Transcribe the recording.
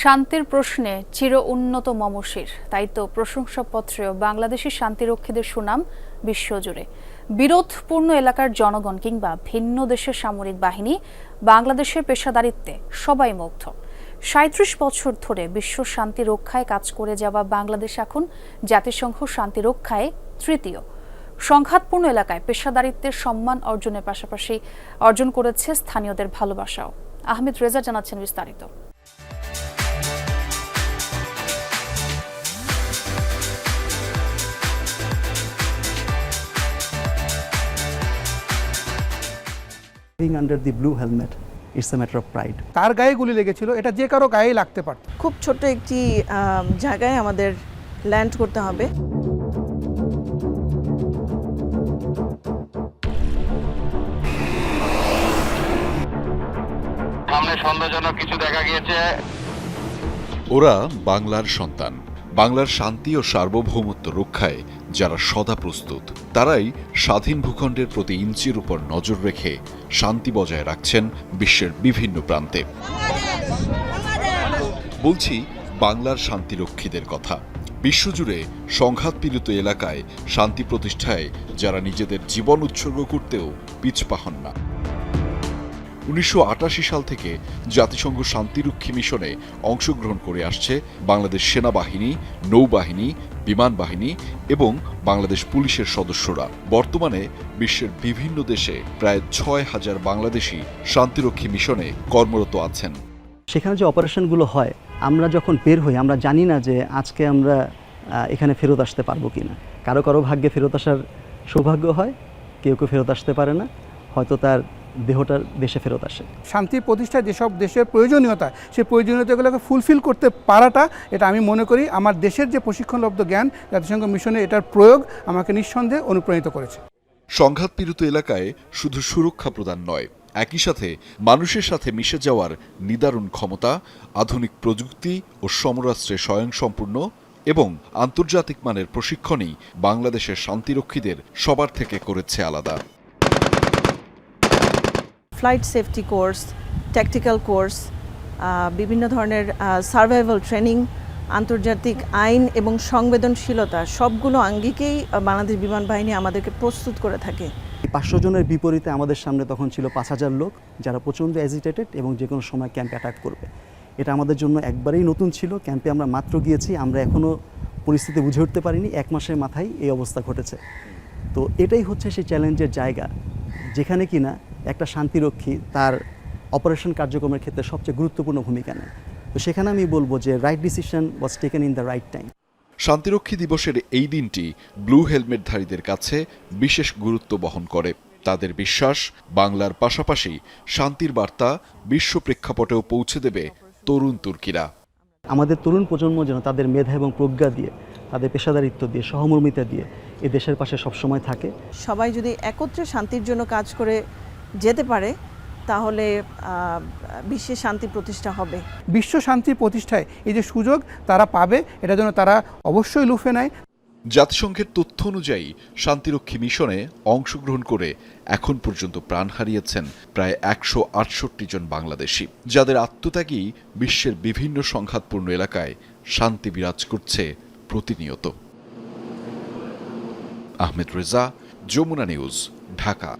শান্তির প্রশ্নে চির উন্নত মমশির। তাই তো প্রশংসাপত্রেও বাংলাদেশের শান্তিরক্ষীদের সুনাম বিশ্বজুড়ে। বিরোধপূর্ণ এলাকার জনগণ কিংবা ভিন্ন দেশের সামরিক বাহিনী বাংলাদেশের পেশাদারিত্বে সবাই মুগ্ধ। সাঁত্রিশ বছর ধরে বিশ্ব শান্তি রক্ষায় কাজ করে যাওয়া বাংলাদেশ এখন জাতিসংঘ শান্তি রক্ষায় তৃতীয়। সংঘাতপূর্ণ এলাকায় পেশাদারিত্বের সম্মান অর্জনের পাশাপাশি অর্জন করেছে স্থানীয়দের ভালোবাসাও। আহমেদ রেজা জানাচ্ছেন বিস্তারিত। Being under the blue helmet, it's a matter of pride. কার গায়ে গুলি লেগেছিল এটা যে কারও গায়েই লাগতে পারত। খুব ছোট্ট একটি আম, জায়গায় আমাদের ল্যান্ড করতে হবে। সামনে সন্দেহজনক কিছু দেখা গিয়েছে। ওরা বাংলার সন্তান। বাংলার শান্তি ও সার্বভৌমত্ব রক্ষায় যারা সদা প্রস্তুত, তারাই স্বাধীন ভূখণ্ডের প্রতি ইঞ্চির উপর নজর রেখে শান্তি বজায় রাখছেন বিশ্বের বিভিন্ন প্রান্তে। বলছি বাংলার শান্তিরক্ষীদের কথা। বিশ্বজুড়ে সংঘাতপীড়িত এলাকায় শান্তি প্রতিষ্ঠায় যারা নিজেদের জীবন উৎসর্গ করতেও পিছপা হন না। উনিশশো আটাশি সাল থেকে জাতিসংঘ শান্তিরক্ষী মিশনে অংশগ্রহণ করে আসছে বাংলাদেশ সেনাবাহিনী, নৌবাহিনী, বিমান বাহিনী এবং বাংলাদেশ পুলিশের সদস্যরা। বর্তমানে বিশ্বের বিভিন্ন দেশে প্রায় ছয় হাজার বাংলাদেশি শান্তিরক্ষী মিশনে কর্মরত আছেন। সেখানে যে অপারেশনগুলো হয়, আমরা যখন বের হই, আমরা জানি না যে আজকে আমরা এখানে ফেরত আসতে পারব কি না কারও কারও ভাগ্যে ফেরত আসার সৌভাগ্য হয়, কেউ কেউ ফেরত আসতে পারে না। হয়তো তার দেহটার দেশে ফেরত আসে। শান্তি প্রতিষ্ঠায় যেসব দেশের প্রয়োজনীয়তা সেই প্রয়োজনীয়তাগুলোকে ফুলফিল করতে পারাটা এটা আমি মনে করি আমার দেশের যে প্রশিক্ষণলব্ধ জ্ঞান জাতিসংঘ মিশনে এটার প্রয়োগ আমাকে নিঃসন্দেহে অনুপ্রাণিত করেছে। সংঘাতপীড়িত এলাকায় শুধু সুরক্ষা প্রদান নয় একই সাথে মানুষের সাথে মিশে যাওয়ার নিদারুণ ক্ষমতা আধুনিক প্রযুক্তি ও সমরাস্ত্রে স্বয়ংসম্পূর্ণ এবং আন্তর্জাতিক মানের প্রশিক্ষণই বাংলাদেশের শান্তিরক্ষীদের সবার থেকে করেছে আলাদা। Flight safety course tactical course বিভিন্ন ধরনের সার্ভাইভাল ট্রেনিং আন্তর্জাতিক আইন এবং সংবেদনশীলতা সবগুলো আঙ্গিকেই বাংলাদেশ বিমান বাহিনী আমাদেরকে প্রস্তুত করে থাকে। পাঁচশো জনের বিপরীতে আমাদের সামনে তখন ছিল পাঁচ হাজার লোক যারা প্রচণ্ড অ্যাজিটেটেড এবং যে কোনো সময় ক্যাম্পে অ্যাটাক করবে। এটা আমাদের জন্য একবারেই নতুন ছিল। ক্যাম্পে আমরা মাত্র গিয়েছি, আমরা এখনও পরিস্থিতি বুঝে উঠতে পারিনি। এক মাসের মাথায় এই অবস্থা ঘটেছে। তো এটাই হচ্ছে সেই চ্যালেঞ্জের জায়গা। যেখানে কিনা একটা শান্তিরক্ষী তার অপারেশন কার্যক্রমের ক্ষেত্রে সবচেয়ে গুরুত্বপূর্ণ ভূমিকা নেয়। তো সেখানে আমি বলব যে right decision was taken in the right time শান্তিরক্ষী দিবসের এই দিনটি ব্লু হেলমেটধারীদের কাছে বিশেষ গুরুত্ব বহন করে। তাদের বিশ্বাস বাংলার পাশাপাশি শান্তির বার্তা বিশ্ব প্রেক্ষাপটেও পৌঁছে দেবে তরুণ তুর্কিরা। আমাদের তরুণ প্রজন্ম যেন তাদের মেধা এবং প্রজ্ঞা দিয়ে তাদের পেশাদারিত্ব দিয়ে সহমর্মিতা দিয়ে এ দেশের পাশে সবসময় থাকে। সবাই যদি একত্রে শান্তির জন্য কাজ করে যেতে পারে তাহলে বিশ্বে শান্তি প্রতিষ্ঠা হবে। বিশ্ব শান্তি প্রতিষ্ঠায় এই যে সুযোগ তারা পাবে এটা যেন তারা অবশ্যই লুফে নেয়। জাতিসংঘের তথ্য অনুযায়ী শান্তিরক্ষী মিশনে অংশগ্রহণ করে এখন পর্যন্ত প্রাণ হারিয়েছেন প্রায় একশো আটষট্টি জন বাংলাদেশি। যাদের আত্মত্যাগী বিশ্বের বিভিন্ন সংঘাতপূর্ণ এলাকায় শান্তি বিরাজ করছে প্রতিনিয়ত। আহমেদ রেজা যমুনা নিউজ ঢাকা।